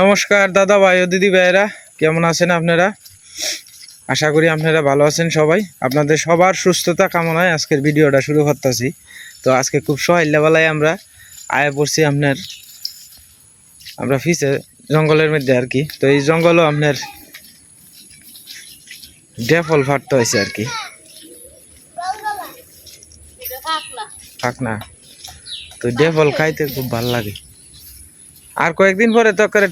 নমস্কার দাদা ভাই ও দিদি ভাইয়েরা কেমন আছেন আপনারা? আশা করি আপনারা ভালো আছেন সবাই। আপনাদের সবার সুস্থতা কামনায় আজকের ভিডিওটা শুরু করতেছি। তো আজকে খুব সহাইল্লাবেলায় আমরা আয় পড়ছি আপনার আমরা ফিসে জঙ্গলের মধ্যে আর কি। তো এই জঙ্গলও আপনার ডেফল ফাটতে হয়েছে আর কি। থাক না তো ডেফল খাইতে খুব ভালো লাগে। আর কয়েকদিন পরে তো করে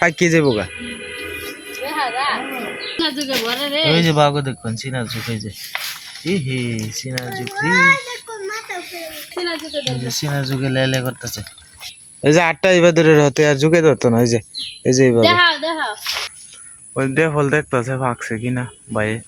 পাকিয়ে যাব গা। ওই যে বাগো দেখুন সিনা ঝুঁকে যে। হে সিনা এই সিনা ঝুঁকে লেলে করতেছে। এই যে আটটা এবার ধরে হতে আর ঝুঁকে ধরতো না এই যে এই যে এইভাবে ওই দেখতেছে ভাগছে কিনা বাইরে।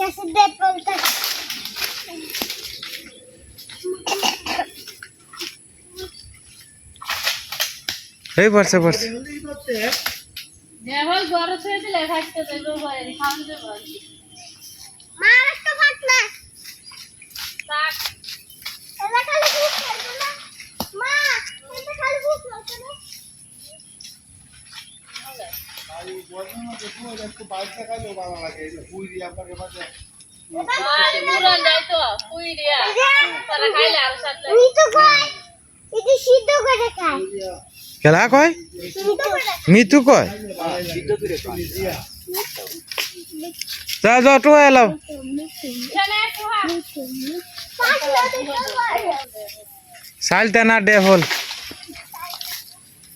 আছে দেখ বলতে এই পড়ছে পড়ছে মা একটা ভাত না এটা খালি ভুক লাগবে না। মা না কয়? মিতু কয়? যা যা টু এলাও সালতে না ডেফল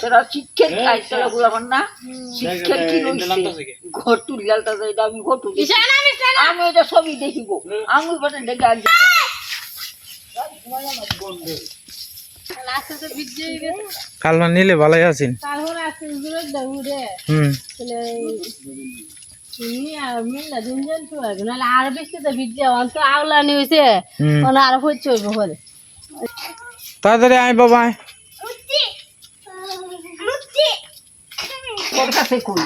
সেটা শিক্ষের খাইছে গুলাবার না শিক্ষের কি ঘটু লালটা এটা আমি ঘটু আমি এটা সবই দেখিব আমি বটে দেখে আজ কালমা নিলে ভালোই আছেন হুম আর বেশি তো ভিজে অন্ত আওলানি হয়েছে মানে আর হচ্ছে তাড়াতাড়ি আয় বাবা তোর কাছে কই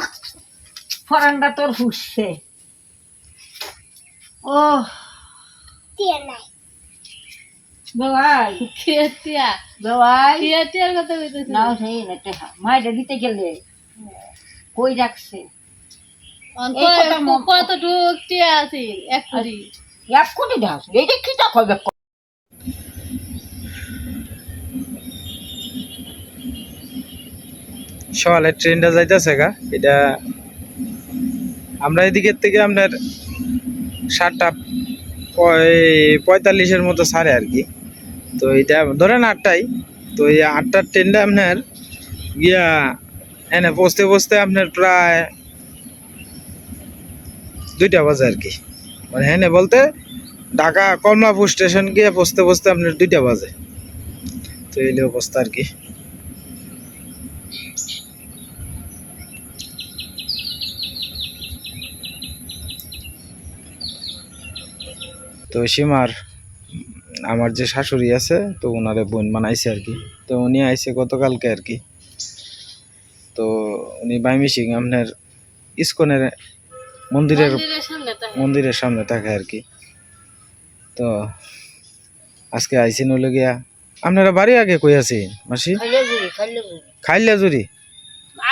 ফরানটা তোর হুসছে ও বেবাই খেতিয়া বেবাই খেতিয়ার কথা কইতেছি না সেই না টেহা মাইটা দিতে গেলে কই রাখছে? এই কথা মম- কত টুক টিয়া আছে? এক কোটি এক কোটি কি তা সকালে ট্রেনটা যাইতেছে গা। এটা আমরা এদিকের থেকে আপনার সাতটা পঁয়তাল্লিশের মতো ছাড়ে আর কি। তো এটা ধরেন আটটাই তো এই আটটার ট্রেনটা আপনার গিয়া এনে পৌঁছতে পৌঁছতে আপনার প্রায় দুইটা বাজে আর কি। মানে হ্যাঁ বলতে ঢাকা কমলাপুর স্টেশন গিয়ে পৌঁছতে পৌঁছতে আপনার দুইটা বাজে। তো এই অবস্থা আর কি। তো সীমার আমার যে শাশুড়ি আছে তো ওনারে বোন বানাইছে আর কি। তো উনি আইছে গতকালকে আর কি। তো উনি বাইমি সিং আপনার ইস্কনের মন্দিরের মন্দিরের সামনে তো মন্দিরের সামনে থাকে আর কি। তো আজকে আইসিন হলে গিয়া। আপনারা বাড়ি আগে কই আছেন মাসি? খাইলে জুরি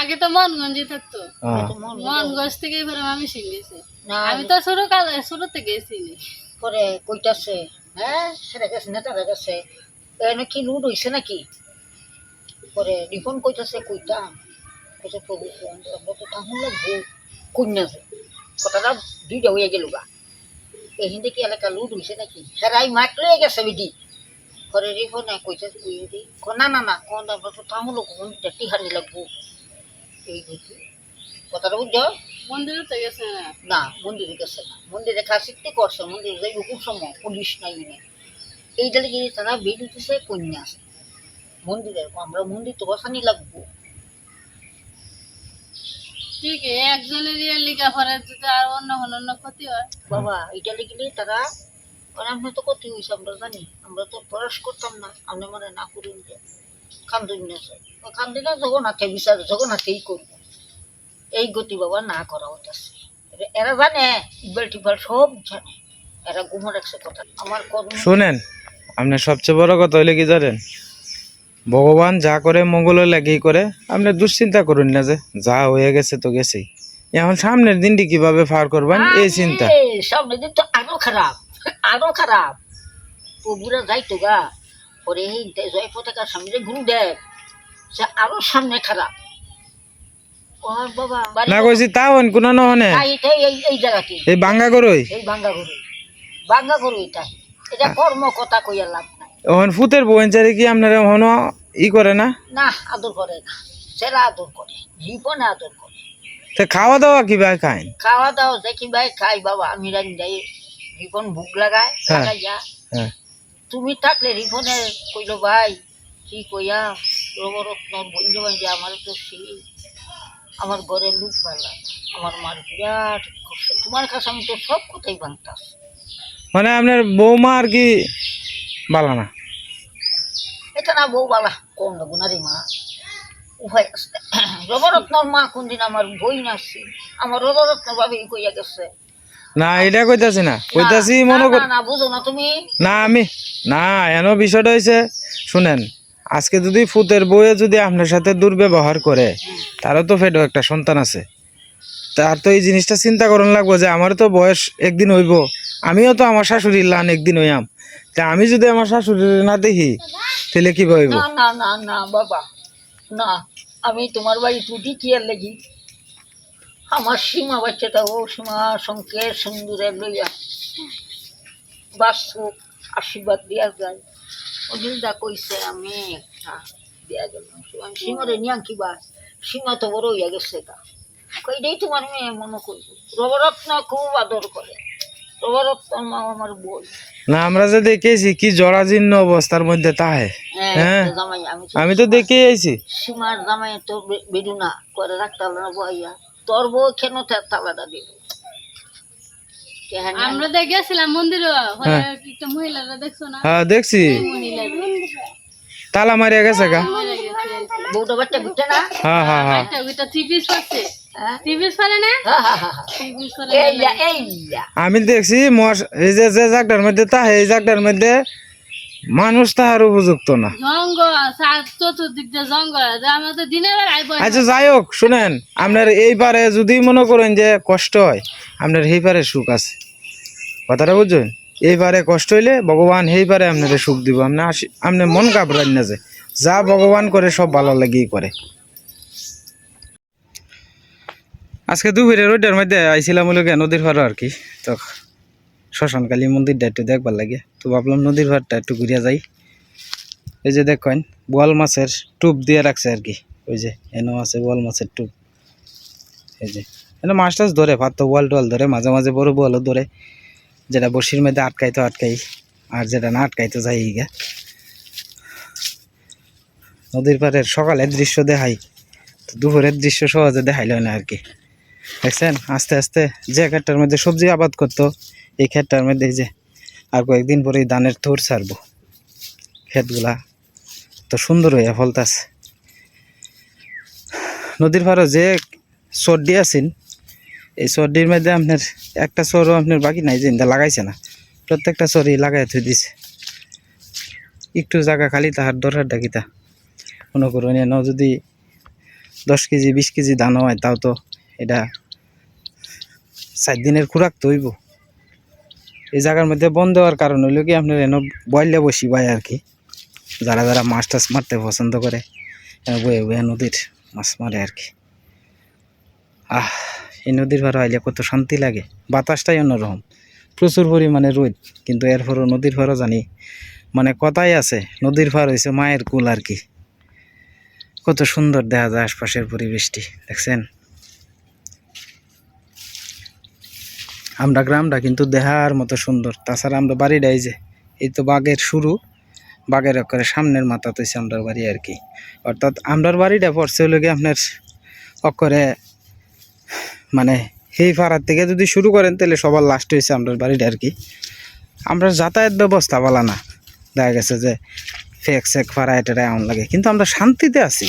আগে তো মনগঞ্জে থাকতো। মনগঞ্জ থেকে আমি আমি তো শুরু শুরু থেকে পরে কইতাছে হ্যাঁ সেটা গেছে, নেতারা গেছে এনে কি লুট হইছে নাকি? পরে রিফোন কইতাছে, কইতাম। কইছে প্রভু আমরা তো তাহুন লাগবো কন্যা কথাটা দুইটা হয়ে গেল এই হিন্দে কি এলাকা লুট হইছে নাকি? হেরাই মাক লয়ে গেছে বিধি। পরে রিফোনে কইছে কই দি না না না কোন আমরা তো তাহুন লোক কোন টিহারি লাগবো। এই কথাটা বুঝছ? মন্দিরে তো গেছে না? না মন্দিরে গেছে না। মন্দিরে খাসিতে করছে মন্দিরে যাই খুব সময় পুলিশ নাই এইটা লেগে তারা বেরিয়েছে কন্যা আছে। মন্দিরের আমরা মন্দির তো বসানি লাগবো। ঠিক একজনের ইয়ে লিখা পরে যদি আর অন্য অন্য ক্ষতি হয়। বাবা এটা লিখলে তারা আমরা তো ক্ষতি হয়েছে আমরা জানি। আমরা তো করতাম না আমরা মানে না করি খান্দুন খান্দি না জগন্নাথে বিচার জগন্নাথেই করব এই গতি বাবা না করা হতেছে এরা জানে ইকবাল টিকবাল সব জানে। এরা গুমো রাখছে কথা। আমার কর্ম শুনেন আপনার সবচেয়ে বড় কথা হইলে কি জানেন? ভগবান যা করে মঙ্গলের লাগেই করে আপনি দুশ্চিন্তা করুন না যে যা হয়ে গেছে তো গেছেই। এখন সামনের দিনটি কীভাবে পার করবেন? এই চিন্তা। সামনের দিন তো আরও খারাপ আরও খারাপ। প্রভুরা যাইতো গা পরে জয় পতাকার সামনে গুরু দেব সে আরও সামনে খারাপ। না কইছি তা হন কোনো নহনে তাই এই এই জায়গাটি। এই বাঙ্গা করই এই বাঙ্গা গরু বাঙ্গা গরু এটা। এটা কর্ম কথা কইয়া লাভ নাই। ওখান ফুতের বোয়েঞ্চারি কি আপনারা হনো ই করে না? না আদর করে না। সেরা আদর করে। জীবনে আদর করে। তা খাওয়া দাওয়া কীভাবে খায়? খাওয়া দাওয়া দেখি ভাই খাই বাবা আমি রানি যাই জীবন ভুক লাগায় হ্যাঁ। লাগাই যা হ্যাঁ তুমি থাকলে রিফনে কইল ভাই কি কইয়া? রবরত্ন বন্ধু বান্ধব আমার তো সেই আমার ঘরে লুক আমার মার বিরাট কষ্ট। তোমার কাছে আমি তো সব কথাই ভাঙতাম মানে আপনার বৌমা আর কি বালা না? এটা না বউ বালা কম না গুনারি মা? উভয় আছে রবরত্নর মা কোনদিন আমার বই নাচছে আমার রবরত্ন ভাবে কইয়া গেছে। না এটা কইতাছি না। কইতাছি মনে কর না, না বুঝো না তুমি। না আমি না এন বিষয়টা হয়েছে শুনেন। আজকে যদি ফুতের বউয়ে যদি আপনার সাথে দুর্ব্যবহার করে, তারও তো ফেডো একটা সন্তান আছে। তার তো এই জিনিসটা চিন্তা করুন লাগবো যে আমার তো বয়স একদিন হইব, আমিও তো আমার শাশুড়ির লান একদিন হইয়াম। তা আমি যদি আমার শাশুড়ির না দেখি, তাহলে কি হইব? না না না বাবা, না, আমি তোমার বাড়ি টুটি কি আর লাগি। আমার সীমা বাচ্চাটা, ও সীমা সংকেত সুন্দরে লইয়া। বাস্তব আশীর্বাদ দিয়া যায়। অদিলদা কইছে আমি একটা নিয়াম কিবা সীমা তো বড় হইয়া গেছে তা কইটাই তোমার মেয়ে মনে করব রবরত্ন খুব আদর করে। রবরত্ন মা আমার বই না আমরা যে দেখেছি কি জরাজীর্ণ অবস্থার মধ্যে তাহে। হ্যাঁ। হ্যাঁ আমি তো দেখে আইছি সীমার জামাই তো বেরুনা করে রাখতে হবে না বইয়া তোর বউ কেন তার তালাটা দিব কেহানি আমরা দেখ গেছিলাম মন্দিরে হ্যাঁ। একটা মহিলারা দেখছ না? হ্যাঁ দেখছি। তালা মারিয়া গেছে গা। বউটা বাচ্চা ঘুরতে না? হ্যাঁ হ্যাঁ হ্যাঁ। ওইটা থ্রি পিস পাচ্ছে হ্যাঁ? আমি দেখছি মশ- এই যে যে জায়গাটার মধ্যে তা এই জায়গাটার মধ্যে মানুষ তাহার উপযুক্ত না। আচ্ছা যাই হোক শুনেন আপনার এই পারে যদি মনে করেন যে কষ্ট হয় আপনার এই পারে সুখ আছে। কথাটা বুঝছেন এই পারে কষ্ট হইলে ভগবান এই পারে আপনার সুখ দিব। আপনি আসি আপনি মন ঘাবড়ান না যে, যা ভগবান করে সব ভালো লাগেই করে। আজকে দুপুরে রোডের মধ্যে আইছিলাম গিয়ে নদীর পাড়ে আর কি। তো শ্মশানকালী মন্দিরটা একটু দেখবার লাগে। তো ভাবলাম নদীর পাড়টা একটু ঘুরিয়া যাই। এই যে দেখেন, বোয়াল মাছের টুপ দিয়ে রাখছে আর কি। ওই যে, এনো আছে বোয়াল মাছের টুপ। এই যে, এনে মাছ টাছ ধরে, ভাত তো বোয়াল টোয়াল ধরে, মাঝে মাঝে বড় বোয়ালও ধরে। যেটা বসির মধ্যে আটকাইতো আটকাই, আর যেটা না আটকাইতো যাই গা। নদীর পাড়ের সকালের দৃশ্য দেখাই, তো দুপুরের দৃশ্য সহজে দেখাইল না আর কি। দেখছেন? আস্তে আস্তে যে ক্ষেতটার মধ্যে সবজি আবাদ করতো, এই ক্ষেতটার মধ্যে যে আর কয়েকদিন পরে ধানের থোর ছাড়বো। ক্ষেতগুলা তো সুন্দর হইয়া ফলতাছে। নদীর পাড়ে যে সর্দি আছেন এই সর্দির মধ্যে আপনার একটা সরও আপনার বাকি নাই যে ইন্দা লাগাইছে না। প্রত্যেকটা সরই লাগাই থই দিছে। একটু জায়গা খালি, তাহার দরকার ডাকিতা মনে করুন এনে যদি দশ কেজি, বিশ কেজি ধান হয়, তাও তো এটা চার দিনের খোরাক তো হইব। এই জায়গার মধ্যে বন্ধ হওয়ার কারণ হইল কি, আপনার এনে বয়লে বসি পায় আর কি। যারা যারা মাছ টাছ মারতে পছন্দ করে বয়ে বয়ে নদীর মাছ মারে আর কি। আহ এই নদীর ভাড়া আইলে কত শান্তি লাগে, বাতাসটাই অন্যরকম। প্রচুর পরিমাণে রোদ, কিন্তু এরপরও নদীর ভাড়া জানি মানে কথাই আছে, নদীর ভার হয়েছে মায়ের কুল আর কি। কত সুন্দর দেখা যায় আশপাশের পরিবেশটি, দেখছেন? আমরা গ্রামটা কিন্তু দেহার মতো সুন্দর, তাছাড়া আমরা বাড়িটাই যে, এই তো বাঘের শুরু, বাঘের করে সামনের মাথা তৈছে আমরার বাড়ি আর কি। অর্থাৎ আমরার বাড়িটা পড়ছে হলো গিয়ে আপনার অক্ষরে মানে সেই পাড়ার থেকে যদি শুরু করেন, তাহলে সবার লাস্ট হয়েছে আমরার বাড়িটা আর কি। আমরা যাতায়াত ব্যবস্থা বলা না। দেখা গেছে যে ফেক সেক ফাড়া এটা এমন লাগে। কিন্তু আমরা শান্তিতে আছি।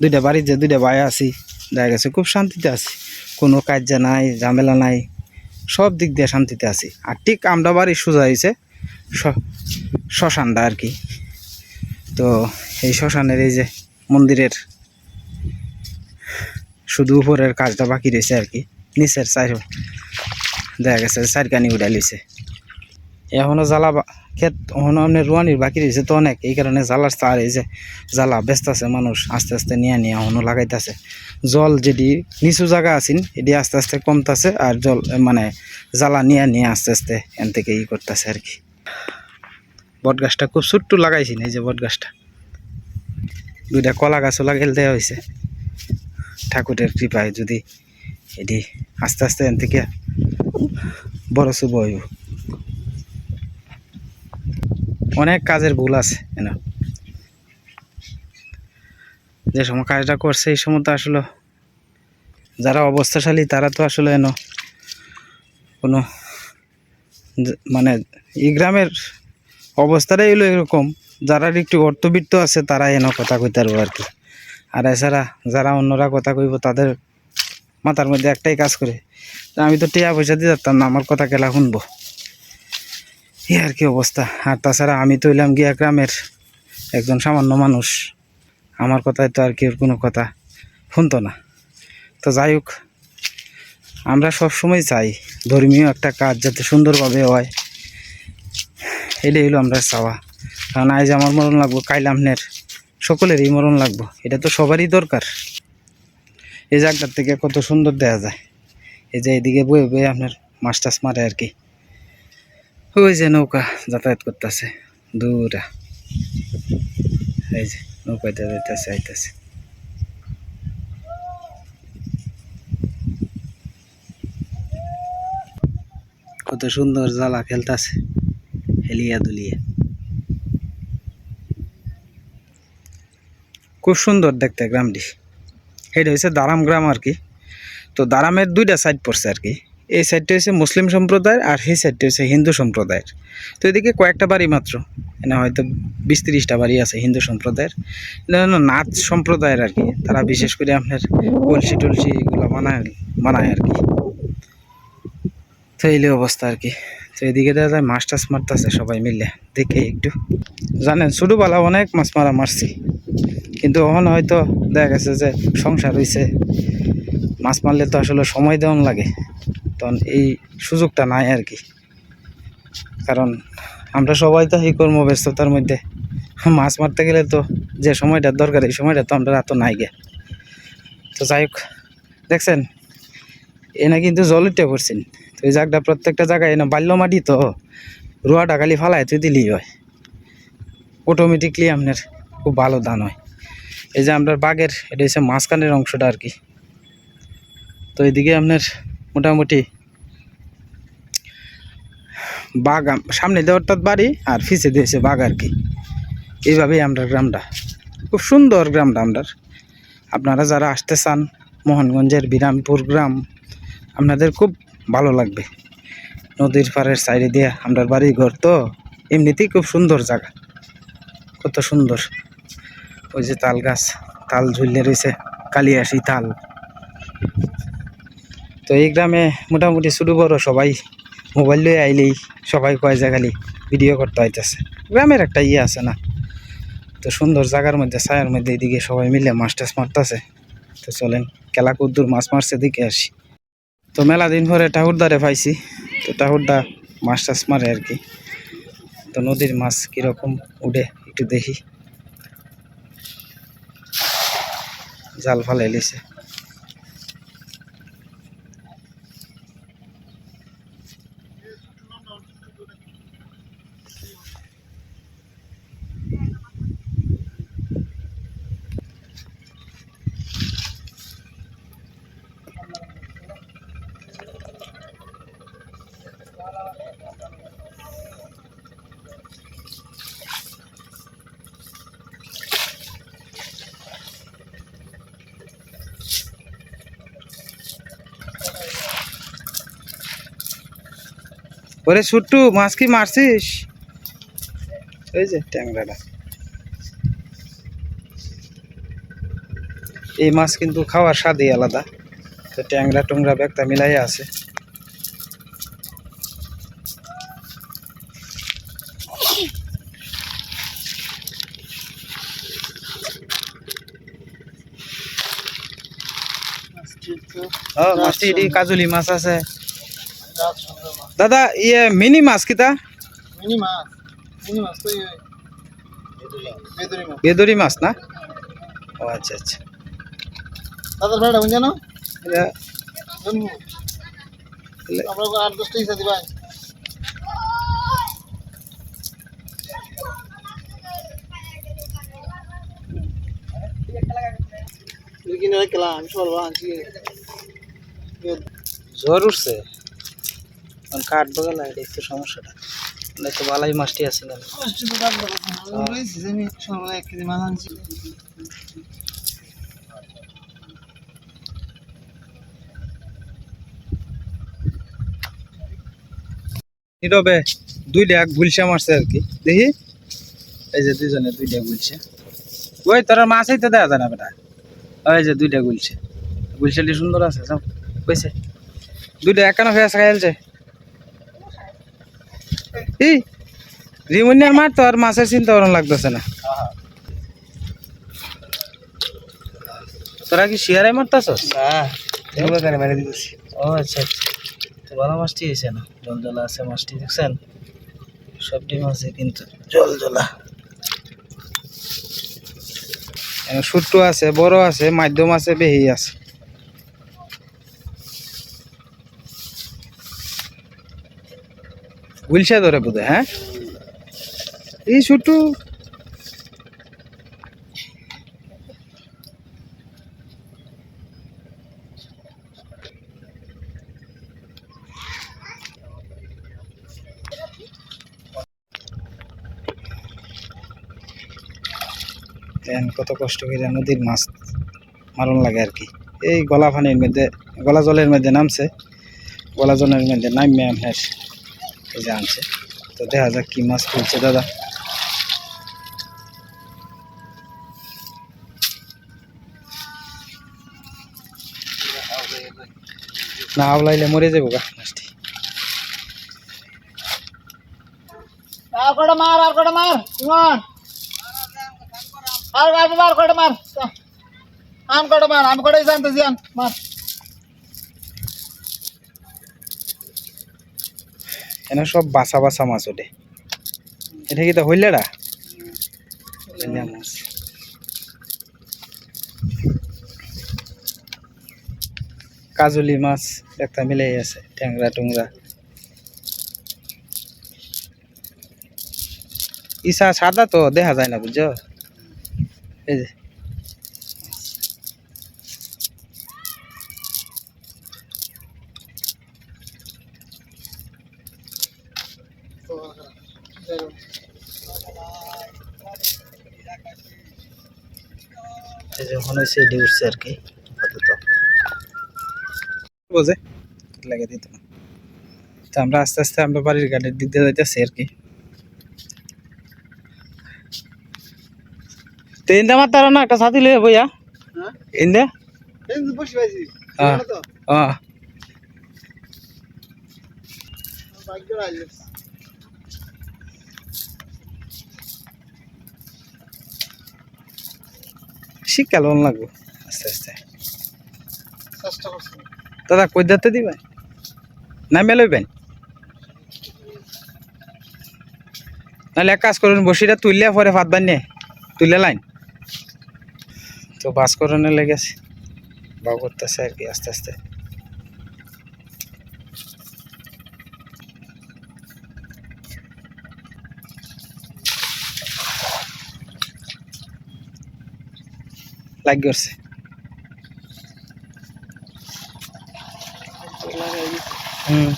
দুইটা বাড়ির বাড়িতে দুইটা ভাই আছি। দেখা গেছে খুব শান্তিতে আছি। কোনো কাজে নাই, ঝামেলা নাই। সব দিক দিয়ে শান্তিতে আছি। আর ঠিক আমরা বাড়ি সোজা হয়েছে শ্মশানটা আর কি। তো এই শ্মশানের এই যে মন্দিরের শুধু উপরের কাজটা বাকি রয়েছে আর কি। নিচের চার দেখা গেছে চারকানি উড়াই লইছে। এখনও জ্বালা ক্ষেত এখনও আপনার রুয়ানির বাকি রয়েছে তো অনেক। এই কারণে জ্বালার চার এই যে জ্বালা ব্যস্ত আছে মানুষ, আস্তে আস্তে নিয়ে নিয়ে এখনও লাগাইতেছে। জল যেটি নিচু জায়গা আছেন, এটি আস্তে আস্তে কমতাছে আর জল মানে জ্বালা নিয়ে নিয়ে আস্তে আস্তে এন থেকে ই করতেছে আর কি। বট গাছটা খুব ছোট্ট লাগাইছি এই যে বট গাছটা। দুইটা কলা গাছও লাগাইল দেওয়া হয়েছে ঠাকুরের কৃপায় যদি এটি আস্তে আস্তে এন থেকে বড় শুভ হইব। অনেক কাজের ভুল আছে এন যে সময় কাজটা করছে, এই সময় তো আসলে যারা অবস্থাশালী, তারা তো আসলে এন কোনো মানে এই গ্রামের অবস্থাটাই হলো এরকম। যারা একটু অর্থবিত্ত আছে তারা এন কথা কইতে পারব আর কি। আর এছাড়া যারা অন্যরা কথা কইব, তাদের মাথার মধ্যে একটাই কাজ করে আমি তো টিয়া পয়সা দিয়ে যাতাম না, আমার কথা কেলা শুনব। এই আর কি অবস্থা। আর তাছাড়া আমি তো হইলাম গিয়া গ্রামের একজন সামান্য মানুষ, আমার কথায় তো আর কেউ কোনো কথা শুনতো না। তো যাই হোক, আমরা সব সময় চাই ধর্মীয় একটা কাজ যাতে সুন্দরভাবে হয়। এটাই হলো আমরা চাওয়া। কারণ আজ আমার মরণ লাগবো কাইল আপনার সকলেরই মরণ লাগবো, এটা তো সবারই দরকার। এই জায়গাটার থেকে কত সুন্দর দেয়া যায়। এই যে এদিকে বয়ে বয়ে আপনার মাছ টাছ মারে আর কি। ওই যে নৌকা যাতায়াত করতেছে, দূরা। এই যে নৌকাতে যাইতেছে, আইতেছে। কত সুন্দর জ্বালা খেলতেছে, হেলিয়া দুলিয়া। খুব সুন্দর দেখতে গ্রামটি। এটা হচ্ছে দারাম গ্রাম আর কি তো দারামের দুইটা সাইড পড়ছে আর কি এই সাইডটা হচ্ছে মুসলিম সম্প্রদায়ের আর সেই সাইডটা হচ্ছে হিন্দু সম্প্রদায়ের। তো এদিকে কয়েকটা বাড়ি মাত্র। এখানে হয়তো বিশ তিরিশটা বাড়ি আছে হিন্দু সম্প্রদায়ের। নাথ সম্প্রদায়ের আর কি তারা বিশেষ করে আপনার কলসি টলসি এগুলো বানায় বানায় আর কি তো এই অবস্থা আর কি তো এদিকে দেখা যায় মাছ টাছ মারতেছে সবাই মিলে। দেখে একটু। জানেন ছোটোবেলা অনেক মাছ মারা মারছি। কিন্তু এখন হয়তো দেখা গেছে যে সংসার হয়েছে মাছ মারলে তো আসলে সময় দেওয়ান লাগে। তখন এই সুযোগটা নাই আর কি কারণ আমরা সবাই তো এই কর্মব্যস্ততার মধ্যে। মাছ মারতে গেলে তো যে সময়টা দরকার, এই সময়টা তো আমরা এত নাই গে। তো যাই হোক, দেখছেন? এনে কিন্তু জল উঠে পড়ছেন। তো এই জায়গাটা প্রত্যেকটা জায়গায় এনে বাল্য মাটি তো। রোয়াটা খালি ফালায় তুই দিলেই হয়। অটোমেটিকলি আপনার খুব ভালো দান হয়। এই যে আপনার বাঘের, এটা হচ্ছে মাঝখানের অংশটা আর কি। তো এদিকে আপনার মোটামুটি বাঘ সামনে দিয়ে অর্থাৎ বাড়ি আর পিছে দিয়েছে বাঘ আর কি। এইভাবেই আমরা গ্রামটা। খুব সুন্দর গ্রামটা আমরার। আপনারা যারা আসতে চান, মোহনগঞ্জের বিরামপুর গ্রাম, আপনাদের খুব ভালো লাগবে। নদীর পাড়ের সাইডে দিয়ে আমরা বাড়ি ঘর তো এমনিতেই খুব সুন্দর জায়গা। কত সুন্দর। ওই যে তাল গাছ, তাল ঝুলে রয়েছে কালিয়াসি তাল। তো এই গ্রামে মোটামুটি ছোটো বড় সবাই, মোবাইল লয়ে আইলেই সবাই কয় যে খালি ভিডিও করতে হইতেছে গ্রামের একটা ইয়ে আছে না, তো সুন্দর জায়গার মধ্যে, ছায়ার মধ্যে এদিকে সবাই মিলে মাছ টাছ মারতেছে। তো চলেন কেলা কুদ্দুর মাছ মারছে দিকে আসি। তো মেলা দিন পরে ঠাকুরদারে পাইছি, তো ঠাকুরদা মাছ টাছ মারে আর কি। তো নদীর মাছ কীরকম উঠে একটু দেখি। জাল ফালাই লিছে। ওরে ছুট্টু মাছ কি মারছিস? এই যে ট্যাংরাটা। এই মাছ কিন্তু খাওয়ার স্বাদই আলাদা। তো ট্যাংরা টুংরা ব্যাগটা মিলাই আছে। কাজুলি মাছ আছে। দাদা ইয়ে মিনি মাছ কিতা মিনি মাছ মিনি মাছ তো ইয়ে বেদরি মাছ। না? ও আচ্ছা আচ্ছা। দাদার ভাড়া বুঝে না জ্বর উঠছে? এখন কাটবো গেল এটা একটু সমস্যাটা। না তো বালাই মাছটি আছে আনছি। নীরবে দুই ডাক গুলশা মারছে আর কি। দেখি। এই যে দুইজনে দুইটা গুলছে ওই তোর মাছই তো দেওয়া যায় না বেটা। ওই যে দুইটা গুলছে গুলশাটি সুন্দর আছে সব কইছে। দুইটা একানো ফেস খাইলছে রিমুনিয়ার মার তো আর মাছের চিন্তা লাগতেছে না। তোরা কি এগুলো মেরে দিতেছি? ও আচ্ছা আচ্ছা। তো ভালো মাছটি হয়েছে না? জল জলা আছে মাছটি দেখছেন? সব ডিম আছে কিন্তু জল জলা ছোট্ট আছে বড় আছে মাধ্যম আছে বেহি আছে। গুলশা ধরে বোধ হ্যাঁ? এই ছোট্ট কত কষ্ট করে নদীর মাছ মারণ লাগে আর কি। এই গলা পানির মধ্যে গলা জলের মধ্যে নামছে গলা জলের মধ্যে নামবে আপনার এই যে আনছে। তো দেখা যাক কি মাছ তুলছে দাদা। না আওলাইলে মরে যাব গা। মাছটি মার, আর কটা মার আর মার কটা মার, আম কটা মার, আমি কটাই জানতেছি আন মার। এনে সব বাসা বাসা মাছ ওঠে। এটা কি তো হইলেডা হইলে মাছ। কাজলি মাছ একটা মিলে আছে, ট্যাংরা টুংরা। ইসা সাদা তো, দেখা যায় না, বুঝছ? এই যে। এই যে মনে হচ্ছে এটি উঠছে আর কি আপাতত। বোঝে লাগে দিত না তো আমরা আস্তে আস্তে আমরা বাড়ির গাড়ির দিক দিয়ে যাইতেছি আর কি। তো ইন্দা মাতার না একটা সাথী লয়ে বইয়া। হ্যাঁ? ইন্দা? হ্যাঁ। হ্যাঁ ভাগ্য অন লাগবে। আস্তে আস্তে। দাদা, কই দাঁতে দিবেন না মেলবেন নাহলে এক কাজ করুন, বসিটা তুললে পরে ভাত বানিয়ে তুলে লাইন। তো বাস করণে লেগেছে বা করতেছে আর কি, আস্তে আস্তে। লাগ করছে। হুম।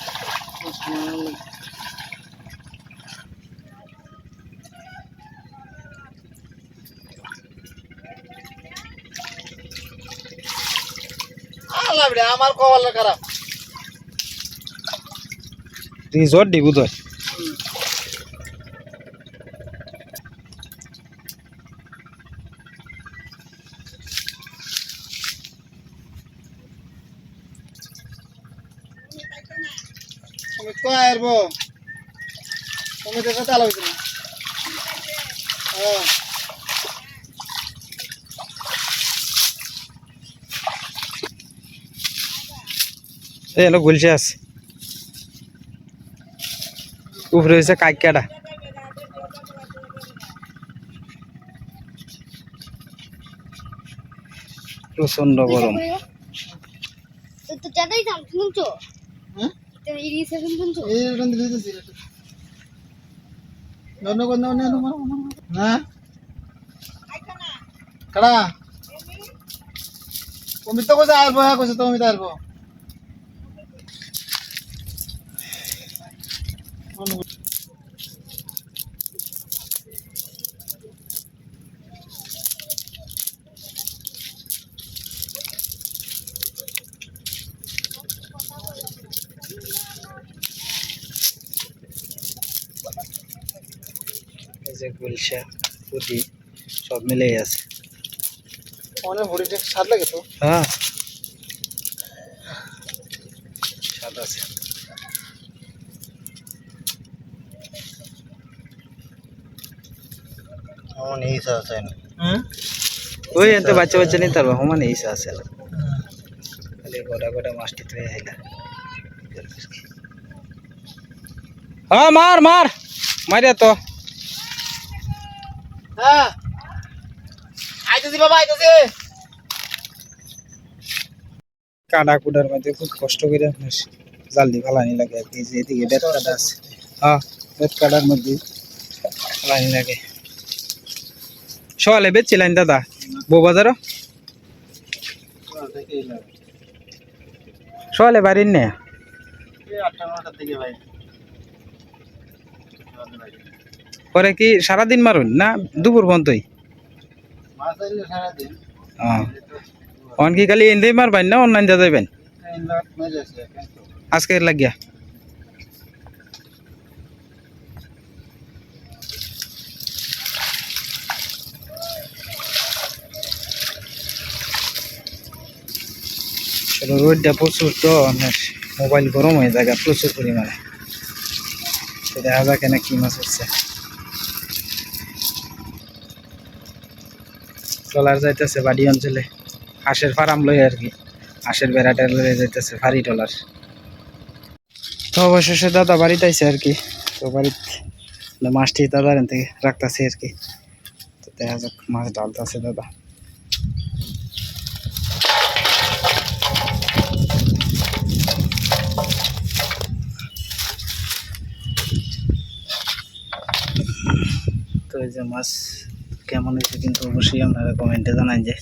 আমার কপাল খারাপ। রিজর্ট দি বুধ তুমি কয় আরবো তুমি দেখো তালা হ্যাঁ। এই গুলছে আছে। উপরে হয়েছে কাইকাটা প্রচণ্ড গরম। তো তো জানাই দাম শুনছো? হ্যাঁ? তো ইরিয়েশন শুনছো? এই রকম দিতেছি নন কোন নন নন না কড়া তুমি তো কইছে আরবো হ্যাঁ কইছে তুমি তো আরবো এই যে গুলশা পুটি সব মিলেই আছে। অনেক হরিটা স্বাদ লাগে তো? হ্যাঁ। স্বাদ আছে। আমার এই স্বাদ আছে। না ওই এত বাচ্চা বাচ্চা নিতে পারব সমান এই আছে। না খালি গোটা গোটা মাছটি তুই আইলা হ্যাঁ মার মার। মারিয়া তো হ্যাঁ আইতেছি বাবা আইতেছি কাটা কুটার মধ্যে খুব কষ্ট করে জালদি ফালানি লাগে আর কি যে এদিকে বেত কাটা আছে। হ্যাঁ বেত কাটার মধ্যে ফালানি লাগে। সকালে বেচছিলেন দাদা। বউ বাজারও? সকালে বাড়ির নে? পরে কি সারাদিন মারুন না দুপুর পর্যন্তই? সারাদিন। অন কি খালি এনদেই মারবেন না অনলাইন যা কিন্তু আজকে লাগিয়া। রোদটা প্রচুর তো আমার মোবাইল গরম হয়ে যায় প্রচুর পরিমাণে। দেখা যাক এখানে কি মাছ হচ্ছে? ট্রলার যাইতেছে বাড়ি অঞ্চলে। হাঁসের ফার্ম লই আর কি। হাঁসের বেড়াটা লয়ে যাইতেছে ফারি ট্রলার তো অবশেষে দাদা বাড়িতে আইছে আর কি। তো বাড়িতে মাছটি দাদা এখান থেকে রাখতেছে আর কি। তো দেখা যাক মাছ ডালতেছে দাদা। তো এই যে মাছ কেমন হয়েছে কিন্তু অবশ্যই আপনারা কমেন্টে জানান যে।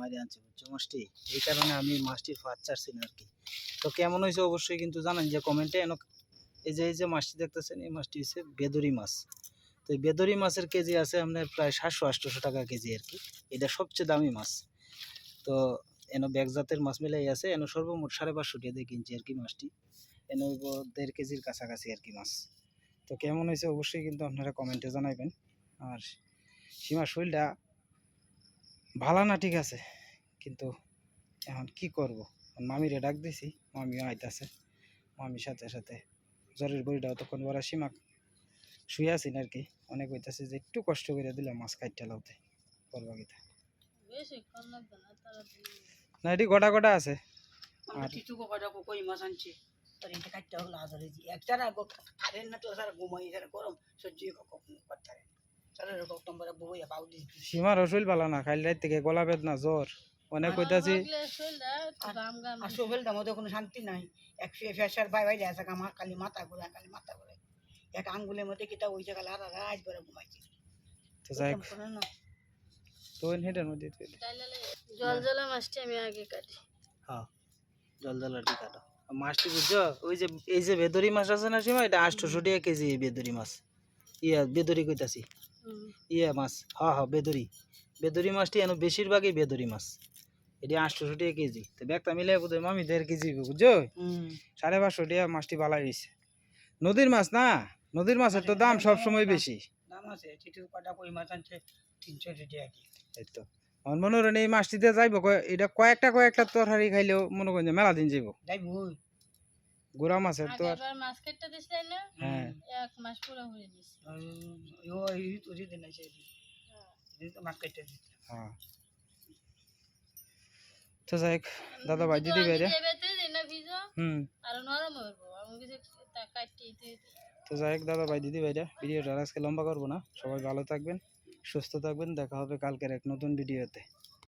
মারি আনছে মাছটি এই কারণে আমি মাছটির ফাঁদ চাচ্ছি না আর কি। তো কেমন হয়েছে অবশ্যই কিন্তু জানেন যে কমেন্টে এন এই যে এই যে মাছটি দেখতেছেন, এই মাছটি হচ্ছে বেদরি মাছ। তো বেদরি মাছের কেজি আছে আপনার প্রায় সাতশো, আটশোশো টাকা কেজি আর কি। এটা সবচেয়ে দামি মাছ। তো এন ব্যাগ জাতের মাছ মিলাই আছে, এন সর্বমোট সাড়ে পাঁচশো দিয়ে কিনছি আর কি মাছটি। এন দেড় কেজির কাছাকাছি আর কি মাছ। তো কেমন হয়েছে অবশ্যই কিন্তু আপনারা কমেন্টে জানাবেন আর সীমা শরীরটা ভালো না ঠিক আছে, কিন্তু এখন কি করব? মামিরে ডাক দিছি। মামিও আইতাছে। মামির সাথে সাথে। জ্বরের বড়িটা তখন বড় সীমা শুয়ে আছি আর কি অনেক হইতাছে যে একটু কষ্ট করে দিলাম মাছ কাইটটা লাউতে। করবা গীতা না এটি গোটা গোটা আছে। আর কিছু কটা কই মাছ আনছে? তোর এটা কাটতে হলো আদরে জি। একটা না খারেন না তো সারা ঘুমাই সারা গরম। সহ্য কখন করতে সারা রকম তোমরা বই পাউ দি সীমার রসুল ভালো না খাইল রাত থেকে গলা বেদনা জ্বর। অনেক কইতাছি গাম গাম আর কোনো শান্তি নাই। এক ফেসার বাই বাইরে আছে কামা খালি মাথা ঘুরে খালি মাথা ঘুরে এক আঙ্গুলের মধ্যে কিতা ওই জায়গা লারা রাজ করে ঘুমাইছি। তো যাই হোক, শোনো না। তো হেঁটের মধ্যে জল জলা মাছটি আমি আগে কাটি। হ্যাঁ। জল জলাটি কাটো। মাছটি বুঝছ? ওই যে এই যে বেদরি মাছ আছে না সীমা এটা আটশোশো টাকা কেজি বেদরি মাছ। ইয়া বেদরি কইতাছি। ইয়া মাছ। হ্যাঁ হ্যাঁ বেদরি। বেদরি মাছটি এনে বেশিরভাগই বেদরি মাছ। এটি আটশোশো টাকা কেজি তো ব্যাগটা মিলে বোধ হয় মামি দেড় কেজি বুঝছ সাড়ে পাঁচশো টাকা মাছটি বালাই রয়েছে নদীর মাছ না নদীর মাছের তো দাম সব সময় বেশি দাম আছে চিঠি কাটা কই মাছ তিনশো টাকা এই তো আমার এই মাছটিতে যাইব কয়- এটা কয়েকটা কয়েকটা তরকারি খাইলেও মনে করেন মেলা দিন যাইব গোড়া মাছের তো আর মাছ কেটে দিছিলেন না হ্যাঁ এক মাস পুরো হয়ে দিছি ও এই তো দিন আছে মাছ কেটে দিতে হ্যাঁ তো যাই দাদা ভাই দিদি ভাই হুম। তো যাই হোক দাদা ভাই দিদি ভাইরা ভিডিওটা আজকে লম্বা করব না। সবাই ভালো থাকবেন সুস্থ থাকবেন। দেখা হবে কালকের এক নতুন ভিডিওতে।